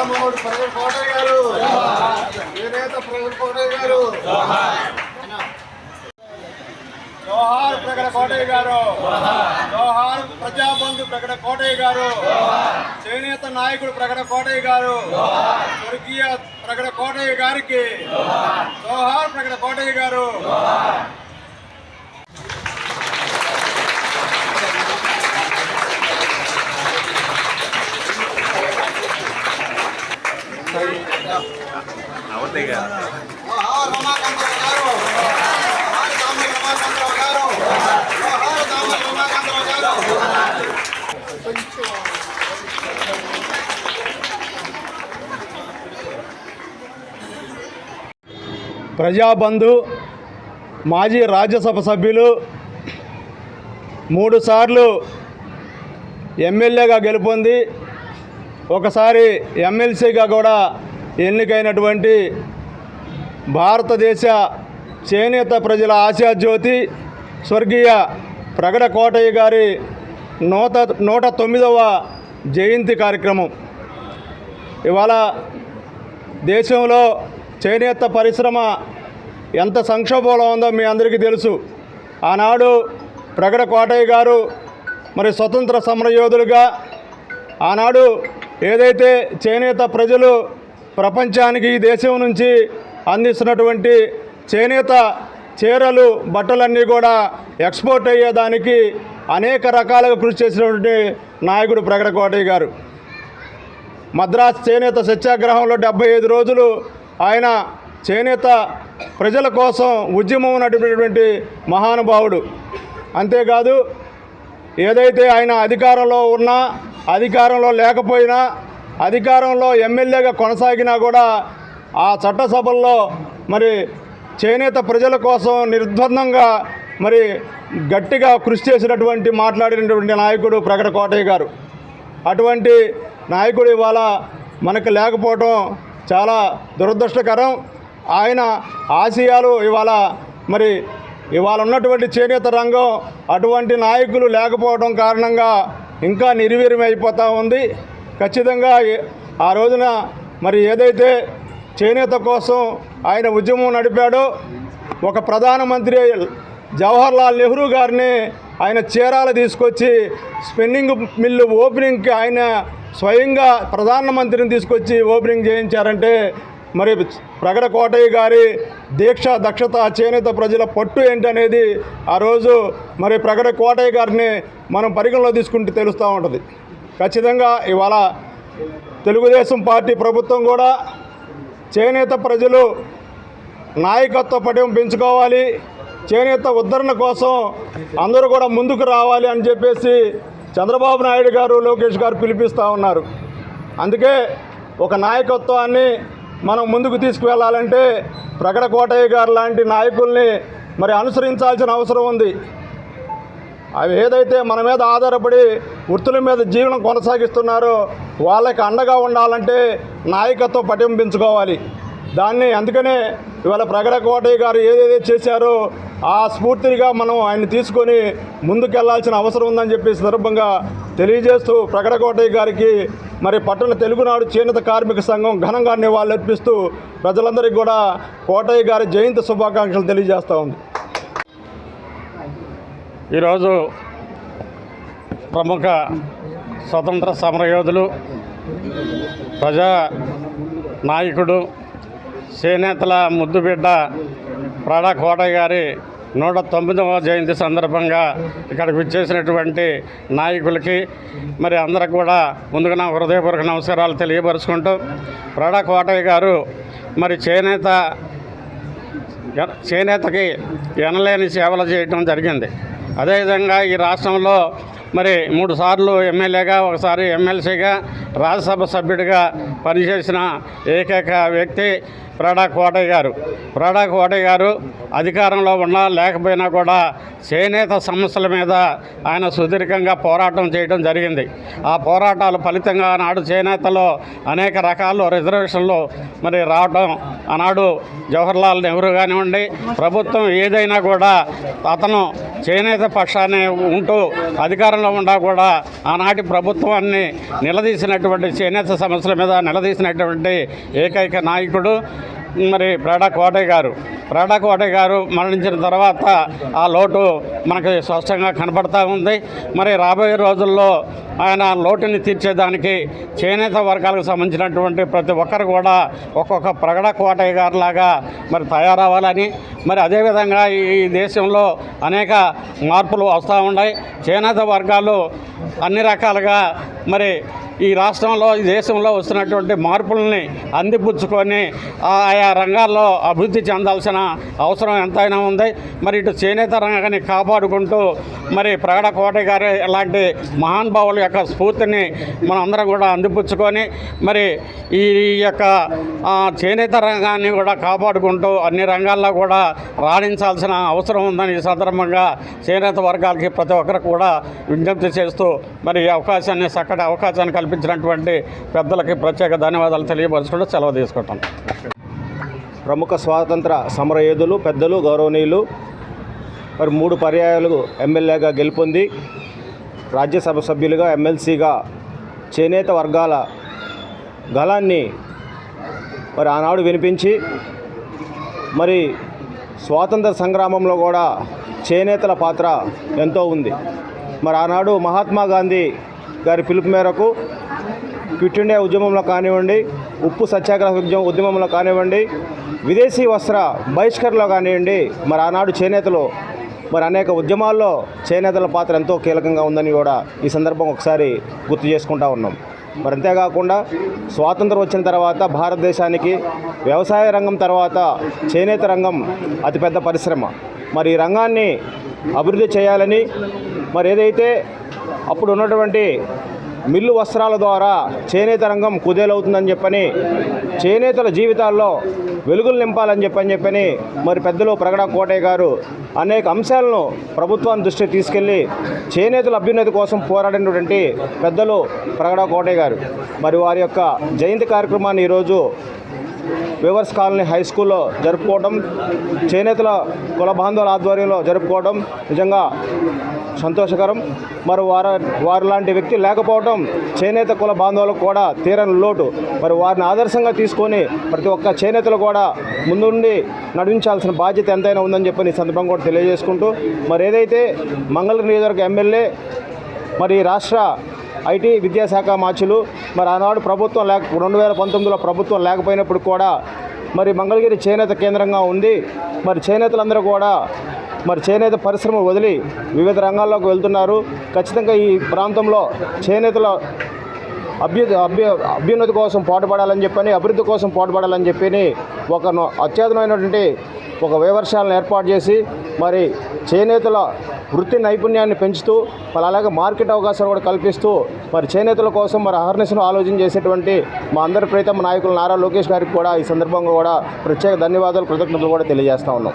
చేనేత పుట్టలమ్మోడు కోటయ్య గారు. చేనేత కోటయ్య గారు. జోహార్ ప్రగడ కోటయ్య గారు. జోహార్ ప్రజాబంధు ప్రగడ కోటయ్య గారు. చేనేత నాయకుడు ప్రగడ కోటయ్య గారు. స్వర్గీయ ప్రగడ కోటయ్య గారికి జోహార్ ప్రగడ కోటయ్య గారు జోహార్ రమాకాంతరావు గారు జోహార్ దామరి రమాకాంతరావు గారు జోహార్ దామరి రమాకాంతరావు గారు ప్రజాబంధు మాజీ రాజ్యసభ సభ్యులు మూడుసార్లు ఎమ్మెల్యేగా గెలుపొంది. ఒకసారి ఎమ్మెల్సీగా కూడా ఎన్నికైనటువంటి భారతదేశ చేనేత ప్రజల ఆశాజ్యోతి స్వర్గీయ ప్రగడ కోటయ్య గారి నూట నూట తొమ్మిదవ జయంతి కార్యక్రమం. ఇవాళ దేశంలో చేనేత పరిశ్రమ ఎంత సంక్షోభంలో ఉందో మీ అందరికీ తెలుసు. ఆనాడు ప్రగడ కోటయ్య గారు మరి స్వతంత్ర సమరయోధులుగా ఆనాడు ఏదైతే చేనేత ప్రజలు ప్రపంచానికి ఈ దేశం నుంచి అందిస్తున్నటువంటి చేనేత చీరలు బట్టలన్నీ కూడా ఎక్స్పోర్ట్ అయ్యేదానికి అనేక రకాలుగా కృషి చేసినటువంటి నాయకుడు ప్రగడ కోటయ్య గారు. మద్రాస్ చేనేత సత్యాగ్రహంలో డెబ్బై ఐదు రోజులు ఆయన చేనేత ప్రజల కోసం ఉద్యమం నడిపినటువంటి మహానుభావుడు. అంతేకాదు ఏదైతే ఆయన అధికారంలో ఉన్నా అధికారంలో లేకపోయినా అధికారంలో ఎమ్మెల్యేగా కొనసాగినా కూడా ఆ చట్టసభల్లో మరి చేనేత ప్రజల కోసం నిర్బంధంగా మరి గట్టిగా కృషి చేసినటువంటి మాట్లాడినటువంటి నాయకుడు ప్రకట కోటయ్య గారు. అటువంటి నాయకుడు ఇవాళ మనకు లేకపోవటం చాలా దురదృష్టకరం. ఆయన ఆశయాలు ఇవాళ మరి ఇవాళ ఉన్నటువంటి చేనేత రంగం అటువంటి నాయకులు లేకపోవడం కారణంగా ఇంకా నిర్వీర్యం అయిపోతూ ఉంది. ఖచ్చితంగా ఆ రోజున మరి ఏదైతే చేనేత కోసం ఆయన ఉద్యమం నడిపాడో ఒక ప్రధానమంత్రి జవహర్లాల్ నెహ్రూ గారిని ఆయన చీరాలు తీసుకొచ్చి స్పిన్నింగ్ మిల్లు ఓపెనింగ్కి ఆయన స్వయంగా ప్రధానమంత్రిని తీసుకొచ్చి ఓపెనింగ్ చేయించారంటే మరి ప్రగడ కోటయ్య గారి దీక్ష దక్షత చేనేత ప్రజల పట్టు ఏంటనేది ఆ రోజు మరి ప్రగడ కోటయ్య గారిని మనం పరిగణలో తీసుకుంటే తెలుస్తూ ఉంటుంది. ఖచ్చితంగా ఇవాళ తెలుగుదేశం పార్టీ ప్రభుత్వం కూడా చేనేత ప్రజలు నాయకత్వ పటం పెంచుకోవాలి చేనేత ఉద్ధరణ కోసం అందరూ కూడా ముందుకు రావాలి అని చెప్పేసి చంద్రబాబు నాయుడు గారు లోకేష్ గారు పిలిపిస్తూ ఉన్నారు. అందుకే ఒక నాయకత్వాన్ని మనం ముందుకు తీసుకువెళ్ళాలంటే ప్రగడ కోటయ్య గారు లాంటి నాయకుల్ని మరి అనుసరించాల్సిన అవసరం ఉంది. అవి ఏదైతే మన మీద ఆధారపడి వృత్తుల మీద జీవనం కొనసాగిస్తున్నారో వాళ్ళకి అండగా ఉండాలంటే నాయకత్వం పటింపించుకోవాలి దాన్ని అందుకనే ఇవాళ ప్రగడ కోటయ్య గారు ఏదేదో చేశారో ఆ స్ఫూర్తిగా మనం ఆయన తీసుకొని ముందుకెళ్ళాల్సిన అవసరం ఉందని చెప్పి సందర్భంగా తెలియజేస్తూ ప్రగడ కోటయ్య గారికి మరి పట్టణ తెలుగునాడు చేనేత కార్మిక సంఘం ఘనంగా నివాళులర్పిస్తూ ప్రజలందరికీ కూడా కోటయ్య గారి జయంతి శుభాకాంక్షలు తెలియజేస్తూ ఉంది. ఈరోజు ప్రముఖ స్వతంత్ర సమరయోధులు ప్రజా నాయకుడు చేనేతల ముద్దుబిడ్డ ప్రాడా కోటయ్య గారి నూట తొమ్మిదవ జయంతి సందర్భంగా ఇక్కడికి విచ్చేసినటువంటి నాయకులకి మరి అందరికి కూడా ముందుగా నా హృదయపూర్వక నమస్కారాలు తెలియపరుచుకుంటూ ప్రడా కోటయ్య గారు మరి చేనేత చేనేతకి ఎనలేని సేవలు చేయటం జరిగింది. అదేవిధంగా ఈ రాష్ట్రంలో మరి మూడు సార్లు ఎమ్మెల్యేగా ఒకసారి ఎమ్మెల్సీగా రాజ్యసభ సభ్యుడిగా పనిచేసిన ఏకైక వ్యక్తి ప్రడా కోటయ్య గారు. ప్రడా కోటయ్య గారు అధికారంలో ఉన్నా లేకపోయినా కూడా చేనేత సమస్యల మీద ఆయన సుదీర్ఘంగా పోరాటం చేయడం జరిగింది. ఆ పోరాటాల ఫలితంగా ఆనాడు చేనేతలో అనేక రకాల రిజర్వేషన్లు మరి రావడం ఆనాడు జవహర్లాల్ నెహ్రూ కానివ్వండి ప్రభుత్వం ఏదైనా కూడా అతను చేనేత పక్షాన్ని ఉంటూ అధికారంలో ఉండా కూడా ఆనాటి ప్రభుత్వాన్ని నిలదీసినటువంటి చేనేత సమస్యల మీద నిలదీసినటువంటి ఏకైక నాయకుడు మరి ప్రేడా కోటయ్య గారు. ప్రేడా కోటయ్య గారు మరణించిన తర్వాత ఆ లోటు మనకి స్పష్టంగా కనపడతా ఉంది. మరి రాబోయే రోజుల్లో ఆయన లోటుని తీర్చేదానికి చేనేత వర్గాలకు సంబంధించినటువంటి ప్రతి ఒక్కరు కూడా ఒక్కొక్క ప్రగడ కోటయ్య గారిలాగా మరి తయారవ్వాలని. మరి అదేవిధంగా ఈ దేశంలో అనేక మార్పులు వస్తూ ఉన్నాయి. చేనేత వర్గాలు అన్ని రకాలుగా మరి ఈ రాష్ట్రంలో ఈ దేశంలో వస్తున్నటువంటి మార్పుల్ని అందిపుచ్చుకొని ఆయా రంగాల్లో అభివృద్ధి చెందాల్సిన అవసరం ఎంతైనా ఉంది. మరి ఇటు చేనేత రంగాన్ని కాపాడుకుంటూ మరి ప్రగడ కోటయ్య గారి ఇలాంటి మహానుభావుల యొక్క స్ఫూర్తిని మనందరం కూడా అందిపుచ్చుకొని మరి ఈ యొక్క చేనేత రంగాన్ని కూడా కాపాడుకుంటూ అన్ని రంగాల్లో కూడా రాణించాల్సిన అవసరం ఉందని ఈ సందర్భంగా చేనేత వర్గాలకి ప్రతి ఒక్కరికి కూడా విజ్ఞప్తి చేస్తూ మరి ఈ అవకాశాన్ని చక్కటి అవకాశాన్ని కల్పించినటువంటి పెద్దలకి ప్రత్యేక ధన్యవాదాలు తెలియపరచుకుంటూ సెలవు తీసుకుంటాం. ప్రముఖ స్వాతంత్ర సమరయోధులు పెద్దలు గౌరవనీయులు మరి మూడు పర్యాయాలు ఎమ్మెల్యేగా గెలుపొంది రాజ్యసభ సభ్యులుగా ఎమ్మెల్సీగా చేనేత వర్గాల గళాన్ని మరి ఆనాడు వినిపించి మరి స్వాతంత్ర సంగ్రామంలో కూడా చేనేతల పాత్ర ఎంతో ఉంది. మరి ఆనాడు మహాత్మా గాంధీ గారి పిలుపు మేరకు క్విట్ ఇండియా ఉద్యమంలో కానివ్వండి ఉప్పు సత్యాగ్రహ ఉద్యమం ఉద్యమంలో కానివ్వండి విదేశీ వస్త్ర బహిష్కరణలో కానివ్వండి మరి ఆనాడు చేనేతలు మరి అనేక ఉద్యమాల్లో చేనేతల పాత్ర ఎంతో కీలకంగా ఉందని కూడా ఈ సందర్భం ఒకసారి గుర్తు చేసుకుంటా ఉన్నాం. మరి అంతేకాకుండా స్వాతంత్రం వచ్చిన తర్వాత భారతదేశానికి వ్యవసాయ రంగం తర్వాత చేనేత రంగం అతిపెద్ద పరిశ్రమ. మరి ఈ రంగాన్ని అభివృద్ధి చేయాలని మరి ఏదైతే అప్పుడు ఉన్నటువంటి మిల్లు వస్త్రాల ద్వారా చేనేత రంగం కుదేలవుతుందని చెప్పని చేనేతల జీవితాల్లో వెలుగులు నింపాలని చెప్పని చెప్పని మరి పెద్దలు ప్రగడ కోటయ్య గారు అనేక అంశాలను ప్రభుత్వాన్ని దృష్టికి తీసుకెళ్ళి చేనేతల అభ్యున్నతి కోసం పోరాడినటువంటి పెద్దలు ప్రగడ కోటయ్య గారు. మరి వారి యొక్క జయంతి కార్యక్రమాన్ని ఈరోజు వివర్స్ కాలనీ హై స్కూల్లో జరుపుకోవడం చేనేతల కుల బాంధవుల ఆధ్వర్యంలో జరుపుకోవడం నిజంగా సంతోషకరం. మరి వారు వారు లాంటి వ్యక్తి లేకపోవడం చేనేత కుల బాంధవులకు కూడా తీరని లోటు. మరి వారిని ఆదర్శంగా తీసుకొని ప్రతి ఒక్క చేనేతలు కూడా ముందుండి నడిపించాల్సిన బాధ్యత ఎంతైనా ఉందని చెప్పి ఈ సందర్భంగా కూడా తెలియజేసుకుంటూ మరి ఏదైతే మంగళగిరి నియోజకవర్గ ఎమ్మెల్యే మరి రాష్ట్ర ఐటీ విద్యాశాఖ మార్చులు మరి ఆనాడు ప్రభుత్వం లేక రెండు వేల పంతొమ్మిదిలో ప్రభుత్వం లేకపోయినప్పుడు కూడా మరి మంగళగిరి చేనేత కేంద్రంగా ఉంది మరి చేనేతలందరూ కూడా మరి చేనేత పరిశ్రమ వదిలి వివిధ రంగాల్లోకి వెళ్తున్నారు. ఖచ్చితంగా ఈ ప్రాంతంలో చేనేతల అభ్యు అభ్యు అభ్యున్నతి కోసం పాటుపడాలని చెప్పని అభివృద్ధి కోసం పాటుపడాలని చెప్పి ఒక నో- అత్యాధునమైనటువంటి ఒక వివర్శాలను ఏర్పాటు చేసి మరి చేనేతల వృత్తి నైపుణ్యాన్ని పెంచుతూ మరి అలాగే మార్కెట్ అవకాశాలు కూడా కల్పిస్తూ మరి చేనేతల కోసం మరి అహర్నిశను ఆలోచన చేసేటువంటి మా అందరి ప్రీతమ నాయకులు నారా లోకేష్ గారికి కూడా ఈ సందర్భంగా కూడా ప్రత్యేక ధన్యవాదాలు కృతజ్ఞతలు కూడా తెలియజేస్తా ఉన్నాం.